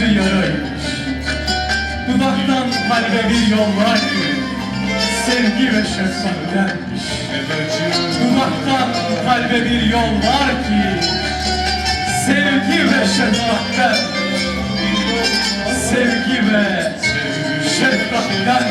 En acı. Dudaktan kalbe bir yol var ki, sevgi ve şefkattenmiş. Dudaktan kalbe bir yol var ki, sevgi ve şefkatten. Sevgi ve şefkatten.